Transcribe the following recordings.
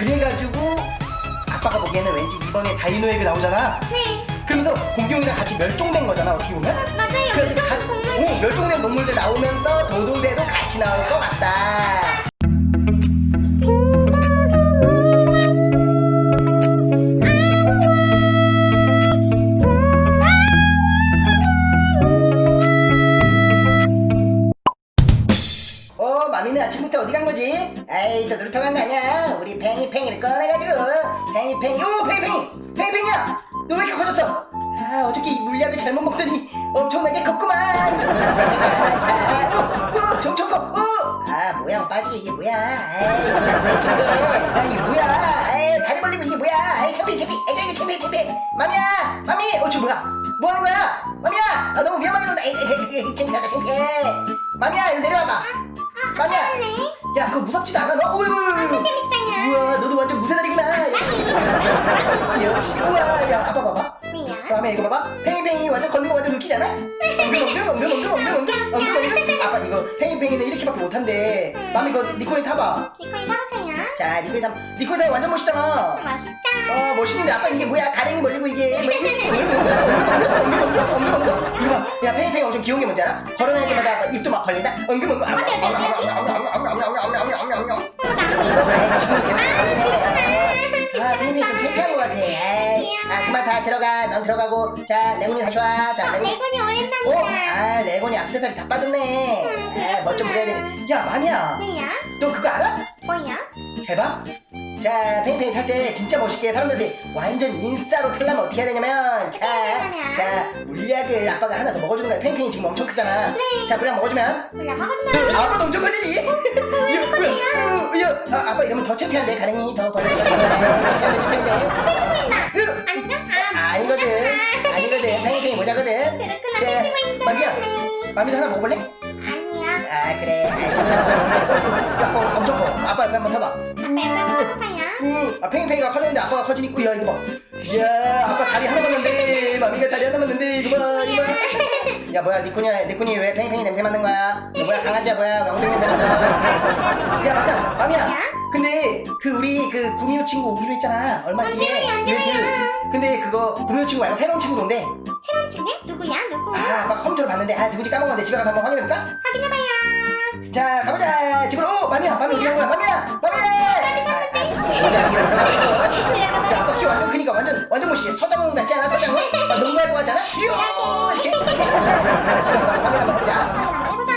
그래가지고 아빠가 보기에는 왠지 이번에 다이노에그 나오잖아. 네. 그러면서 공룡이랑 같이 멸종된 거잖아 어떻게 보면. 맞아요. 멸종된 동물. 오, 멸종된 동물들 나오면서 도도새도 같이 나올 것 같다. 에이, 또 간거 아니야? 우리 팽이팽이를 꺼내가지고 팽이팽이, 오, 팽이팽이! 팽이팽이야! 너 왜 이렇게 커졌어? 아, 어저께 이 물약을 잘못 먹더니 엄청나게 컸구만! 아, 팽이가, 자, 오, 오, 점점 커, 오! 아, 모양 빠지게 이게 뭐야? 에이, 진짜, 왜 창피해? 아, 이게 뭐야? 에이, 다리 벌리고 이게 뭐야? 에이, 창피해, 창피해! 에이, 이게 창피해, 창피해! 마미야! 마미! 어, 저 뭐야? 뭐 하는 거야? 마미야! 아, 너무 위험하게 논다! 에이, 에이, 창피하다, 창피해! 마미야, 이리 내려와봐! 야, 그거 무섭지도 않아, 너? 어이, 어이. 재밌어요. 우와, 너도 완전 무쇠다리구나. 역시. 역시, 우와. 야, 아빠 봐봐. 뭐야? 다음에 이거 봐봐. 팽이팽이 완전 걷는 거 완전 웃기잖아? 엉금, 엉금, 엉금, 엉금, 엉금, 엉금, 엉금, 엉금. 이거 팽이팽이는 이렇게밖에 못한대 맘 이거 니콜이 타봐 니콜이 사볼까요? 자 니콜이 타 니콜이 타 완전 멋있잖아 맛있다. 어 멋있는데 아빠 이게 뭐야 가랭이 벌리고 이게 뭐 이게 야 팽이팽이 엄청 귀여운 게 뭔지 알아? 걸어다닐 때마다 입도 막 벌린다 엉금엉금 아이 지금 이렇게 아 팽이팽이 좀 창피한 것 같아 에이, 아 그만 다 들어가 넌 들어가고 자 레곤이 다시 와 자 레곤이 레곤이 어? 오랜만이야. 아 레곤이 액세서리 다 빠졌네 아 멋좀 보여야 돼 야 마미야 뭐야? 너 그거 알아? 뭐야? 잘봐 자 팽이팽이 탈 때 진짜 멋있게 사람들한테 완전 인싸로 탈려면 어떻게 해야 되냐면 자, 자 물약을 아빠가 하나 더 먹어주는 거야 팽이팽이 지금 엄청 크잖아 그래. 자 물약 먹어주면 몰라 먹었나? 아, 아빠도 엄청 커지지? 야, 뭐야? 야, 아, 아빠 이러면 더 창피한데 가랭이 더 벌려. 창피한데 창피한데. 보인다. 으, 아닌가? 아, 아니거든. 아니거든. 팽이팽이 모자거든. 그렇구나. 자, 마미야. 있었네. 마미도 하나 먹어볼래? 아니야. 아 그래. 아, 잠깐만. 야, 아빠 엄청 커. 아빠 옆에 한번 타봐. 팽이팽이가 커졌는데 아빠가 커지니까 야 이거 봐. 이야, 아빠 다리 하나 맞는데 마미가 다리 하나 맞는데 이거 봐, 이거 봐. 야 뭐야 니코니 니코니 왜 팽이팽이 냄새 맡는 거야? 너 뭐야 강아지야 뭐야 엉덩이 냄새 맡아? 야 맞다 마미야. 근데 그 우리 그 구미호 친구 오기로 했잖아 얼마 뒤에 언제요? 이벤트. 근데 그거 구미호 친구 말고 새로운 친구도 온대. 새로운 친구? 누구야? 누구? 아 아빠 컴퓨터로 봤는데 아 누구지 까먹었는데 집에 가서 한번 확인해볼까? 확인해봐요. 자 가보자 집으로 오, 마미야 마미 어디 간 거야 마미야 마미 야 모자 뒤로 들어가고 야 아빠 키 완전 크니까 완전 완전 멋있어 서장 같지 않아 서장 아, 농구할 것? 요 이렇게 자, 집에 가서 확인 한번 해보자 자, 해보자.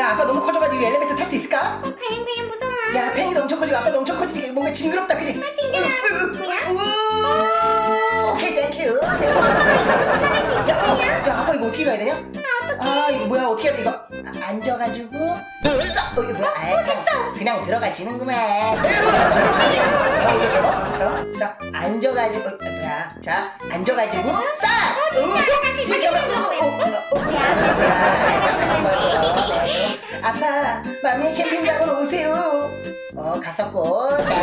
야 아빠 너무 커져가지고 엘리베이터 탈 수 있을까? 가영 가영 무서워. 야 팽이도 엄청 커지고 아빠도 엄청 커지니까 뭔가 징그럽다 그지? 징그러워. 우, 오케이 땡큐 같이 야? 야 아빠 이거 어떻게 가야 되냐? 아. 아 이거 뭐야 어떻게 해야 돼 이거 아, 앉아가지고 쏙 어, 이거 뭐야? 아, 그냥, 그냥 들어가지는구만. 에휴 안 들어가지 어 이거 잡아 어, 자 앉아가지고 어, 뭐야? 자 앉아가지고 싹 어. 어, 하면 다시. 어, 어, 어, 어, 뭐야? 자 한번 네, 아빠 마미 캠핑장으로 오세요. 어 갔었고. 자 어,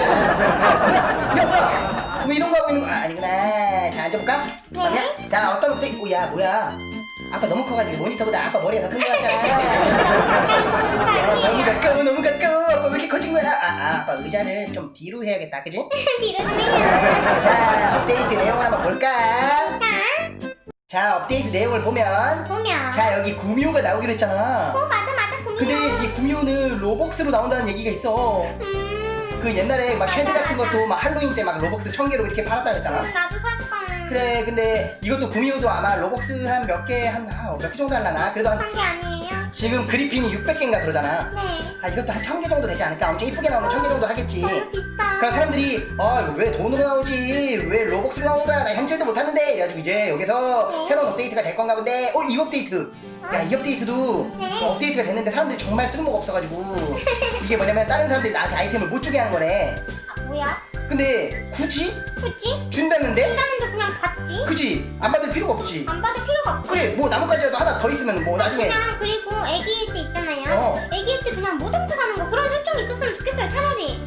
뭐야? 야 뭐야? 왜 이런 거 하고 있는 거야 아니구나. 자 앉아볼까? 마미야 자 어떤 옷도 오야 뭐야 아빠 너무 커가지고 모니터보다 아빠 머리가 더큰거 같잖아 아, 너무 가까워 너무 가까워 아빠 왜 이렇게 커진 거야 아, 아 아빠 의자를 좀 뒤로 해야겠다 그지? 뒤로 좀 해요. 자 업데이트 내용을 한번 볼까 자, 자 업데이트 내용을 보면 보면. 자 여기 구미호가 나오기로 했잖아 어, 맞아, 맞아. 고민이야. 근데 이 구미호는 로벅스로 나온다는 얘기가 있어 음, 그 옛날에 막 쉐드 같은. 것도 막 할로윈 때 막 로벅스 천 개로 이렇게 팔았다 그랬잖아 음, 나도. 그래 근데 이것도 구미호도 아마 로벅스 한 몇 개 한몇개 정도 할라나 그래도 한 한게 아니에요. 지금 그리핀이 600개인가 그러잖아 네. 아 이것도 한 1000개 정도 되지 않을까 엄청 이쁘게 나오면 1000개 정도 하겠지 너무 비싸. 그럼 사람들이 아 이거 왜 돈으로 나오지 왜 로벅스로 나오는 거야 나 현질도 못하는데 이래가지고 이제 여기서 네. 새로운 업데이트가 될 건가 본데 어 이 업데이트 야 이 업데이트도 네. 어, 업데이트가 됐는데 사람들이 정말 쓸모가 없어가지고 이게 뭐냐면 다른 사람들이 나한테 아이템을 못 주게 한 거네 아, 뭐야? 근데 굳이 굳이? 준다는데 한다는데 그냥 받지? 그지 안 받을 필요가 없지 안 받을 필요가 없어. 그래 뭐 나뭇가지라도 하나 더 있으면 뭐 나중에 그냥 그리고 애기일 때 있잖아요. 어. 애기일 때 그냥 못 잡고 가는 거 그런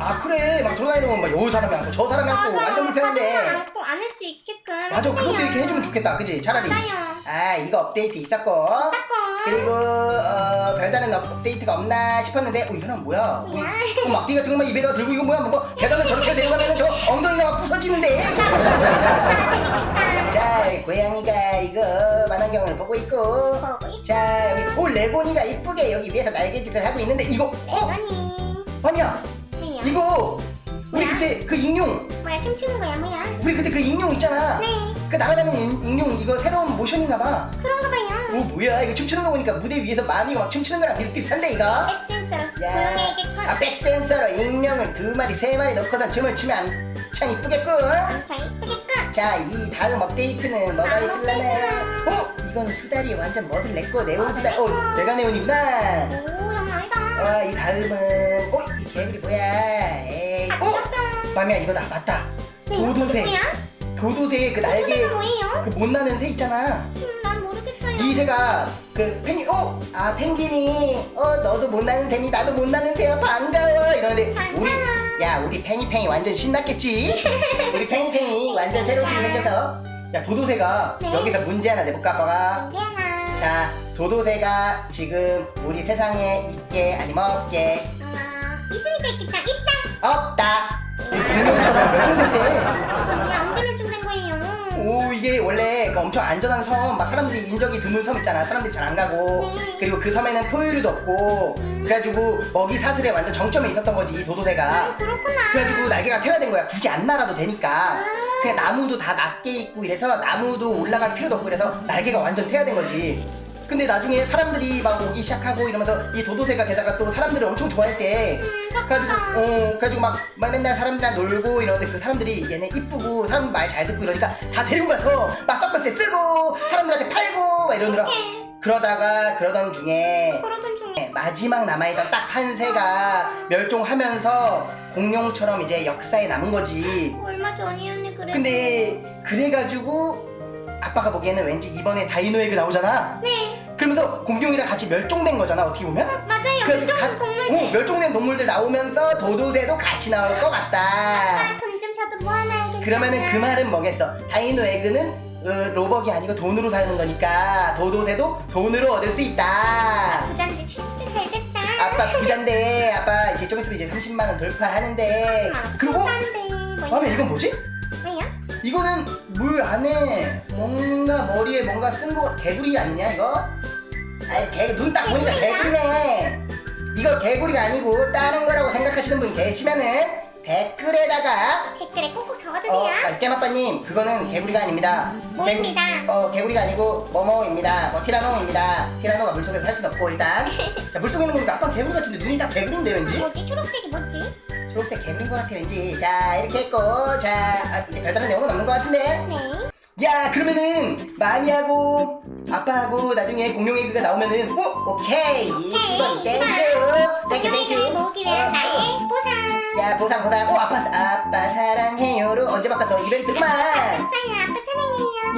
아 그래 막 돌아다니면 막요 사람이 않고 저 사람이 않고 완전 불편한데 않고 안 할 수 있게끔. 맞아 그것도. 이렇게 해주면 좋겠다 그지 차라리 맞아요. 아 이거 업데이트 있었고 닦고. 그리고 어, 별다른 업데이트가 없나 싶었는데 어 이거는 뭐야? 뭐야? 어, 막대기 같은 거만 입에다 들고 이거 뭐야 뭐 계단을 저렇게 내려가면 떨어지는데 저거 괜찮은 거야 자 고양이가 이거 만환경을 보고 있고 보고 있자 여기 오 레고니가 이쁘게 여기 위에서 날개짓을 하고 있는데 이거 어? 레고니 아니야 이거 우리 뭐야? 그때 그 익룡. 뭐야 춤추는 거야 뭐야? 우리 그때 그 익룡 있잖아. 네. 그 날아다니는 익룡 이거 새로운 모션인가 봐. 그런가 봐요. 오 뭐야? 이거 춤추는 거 보니까 무대 위에서 마미가 막 춤추는 거랑 비슷비슷한데 이거? 백댄서로. 야, 조용해야겠군. 아 백댄서로 익룡을 두 마리 세 마리 넣고선 춤을 추면 엄청 이쁘겠군. 엄청 이쁘겠군. 자 이 다음 업데이트는 뭐가 있을라나? 업데이트는 어? 이건 수달이 완전 멋을 냈고 네온 아, 수달 어 내가. 네온이구나. 오 장난이다. 어이 다음은 어 이 개구리 뭐야? 에이 아 어? 귀엽다. 마미야 이거다. 맞다. 네, 이거 도도새. 뭐야? 도도새의 그 날개. 뭐예요? 그 못나는 새 있잖아. 음, 난 모르겠어요. 이 새가 그 펭귄 어? 아 펭귄이. 어 너도 못나는 새니 나도 못나는 새야. 반가워 이러는데 반가워. 우리 야 우리 팽이팽이 완전 신났겠지? 우리 팽이팽이 완전 새로운 친구 생겨서 야 도도새가 네. 여기서 문제 하나 내볼까 아빠가? 미안아 자 도도새가 지금 우리 세상에 있게 아니면 없게? 어, 있으니까 있겠다 있다. 없다. 이 공룡처럼 멸종됐대 뭐야 언제 멸종된 거예요. 오 이게 원래 그 엄청 안전한 섬 막 사람들이 인적이 드문 섬 있잖아. 사람들이 잘 안 가고. 네. 그리고 그 섬에는 포유류도 없고. 그래가지고 먹이 사슬에 완전 정점에 있었던 거지 이 도도새가. 아, 그렇구나. 그래가지고 날개가 태워된 거야. 굳이 안 날아도 되니까 그냥 나무도 다 낮게 있고 이래서 나무도 올라갈 필요도 없고 그래서 날개가 완전 태워된 거지. 근데 나중에 사람들이 막 오기 시작하고 이러면서 이 도도새가 게다가 또 사람들을 엄청 음 그래가지고 어 그래가지고 막, 막 맨날 사람들이랑 놀고 이러는데 그 사람들이 얘네 이쁘고 사람 말 잘 듣고 이러니까 다 데리고 가서 막 서커스에 쓰고 사람들한테 팔고 막 이러느라. 그러다가 그러던 중에 그러던 중에 마지막 남아있던 딱 한 새가 멸종하면서 공룡처럼 이제 역사에 남은 거지. 얼마 전이었네 그래 근데 그래가지고 아빠가 보기에는 왠지 이번에 다이노에그 나오잖아? 네. 그러면서 공룡이랑 같이 멸종된 거잖아 어떻게 보면? 어, 맞아요. 그래가지고 멸종 가- 동물 어, 멸종된 동물들 나오면서 도도새도 같이 나올 것 같다. 아, 돈좀 저도 모아놔야겠다. 그러면은 그 말은 뭐겠어? 다이노 에그는 어, 로벅이 아니고 돈으로 사는 거니까 도도새도 돈으로 얻을 수 있다. 부자인데 진짜 잘 됐다. 아빠 부잔데. 아빠 이제 좀 있으면 이제 30만 원 돌파하는데. 그리고 뭐 마음에 이건 뭐지? 이거는 물 안에 뭔가 머리에 뭔가 쓴 거 개구리 아니냐 이거? 아니 개눈 딱 보니까 개구리네. 이거 개구리가 아니고 다른 거라고 생각하시는 분 계시면은 댓글에다가 댓글에 꼭꼭 어, 적어주세요 아, 깨맛빠님 그거는 개구리가 아닙니다. 뭐입니다? 개구- 어 개구리가 아니고 뭐뭐입니다. 뭐 티라노입니다. 티라노가 물속에서 살 수는 없고 일단 자, 물속에 있는 거니까 아빠 개구리 같은데 눈이 다 개구리인데 왠지? 뭐지? 초록색이 뭐지? 초록색 개구리인 것 같아 왠지. 자 이렇게 했고. 자 아, 이제 별다른 내용은 없는 것 같은데. 네. 야 그러면은 마미하고 아빠하고 나중에 공룡 에그가 나오면은 오 오케이. 10원 땡큐. 땡큐 땡큐. 모으기 위한 어, 나의 어. 보상. 야 보상 보상. 오 아빠 아빠 사랑해요로 언제 바꿨어? 이벤트구만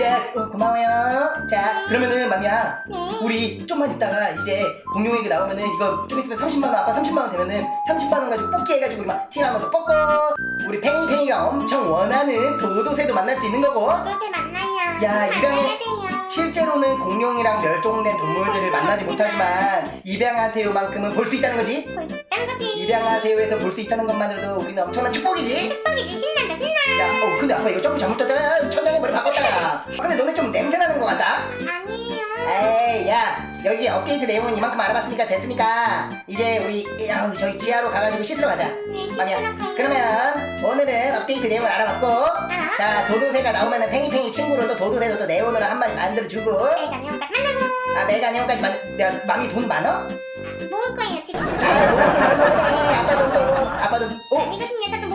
야야 어, 고마워요 자 그러면은 마미야 네 우리 좀만 있다가 이제 공룡 에그 나오면은 이거 좀 있으면 30만 원 아빠 30만 원 되면은 30만 원 가지고 뽑기 해가지고 우리 막 티라노도 뽑고 우리 팽이 팽이가 엄청 원하는 도도새도 만날 수 있는 거고 도도새 만나요 야, 꼭 입양해. 실제로는 공룡이랑 멸종된 동물들을 만나지 못하지만 입양하세요만큼은 볼 수 있다는 거지. 볼 수 있다는 거지 입양하세요에서 볼 수 있다는 것만으로도 우리는 엄청난 축복이지. 축복이지 신난다 신나 야, 어 근데 아빠 이거 점프 머리 바꿨다. 아, 근데 너네 좀 냄새 나는 것 같다. 아니에요 에이, 야, 여기 업데이트 내용은 이만큼 알아봤으니까 됐으니까 이제 우리 야, 저희 지하로 가가지고 씻으러 가자. 네. 씻으러 가요 그러면 오늘은 업데이트 내용을 알아봤고, 알아? 자 도도새가 나오면은 팽이팽이 친구로 또 도도새도 또 네오너를 한 마리 만들어주고. 내가 내용까지 만나고 아 메가 내용까지 만 야, 맘이 돈 많어? 모을 거예요 지금 아 모르긴 뭘 모르네 아빠도 어?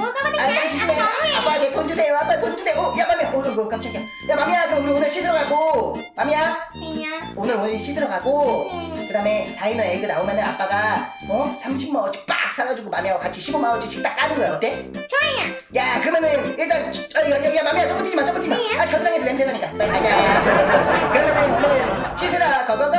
먹을 아, 거거든요. 아, 아빠 너무해. 아빠 내 돈 주세요. 아빠 돈 주세요. 어, 야 맘이야. 오늘 어, 뭐 어, 어, 깜짝이야. 야 맘이야. 그럼 우리 오늘 씻으러 가고. 맘이야. 그냥 오늘 오늘 씻으러 가고. 네. 그다음에 다이너 에그 나오면은 아빠가 어 30만 원씩 빡 사가지고 맘이하고 같이 15만 원씩 딱 까는 거야. 어때? 좋아요. 야 그러면은 일단 주- 어, 야, 야, 야 맘이야. 저거 뛰지 마. 저거 뛰지 마. 네. 아 겨드랑이에서 냄새 나니까. 빨리 가자. 그러면은 오늘 씻으러 고고고.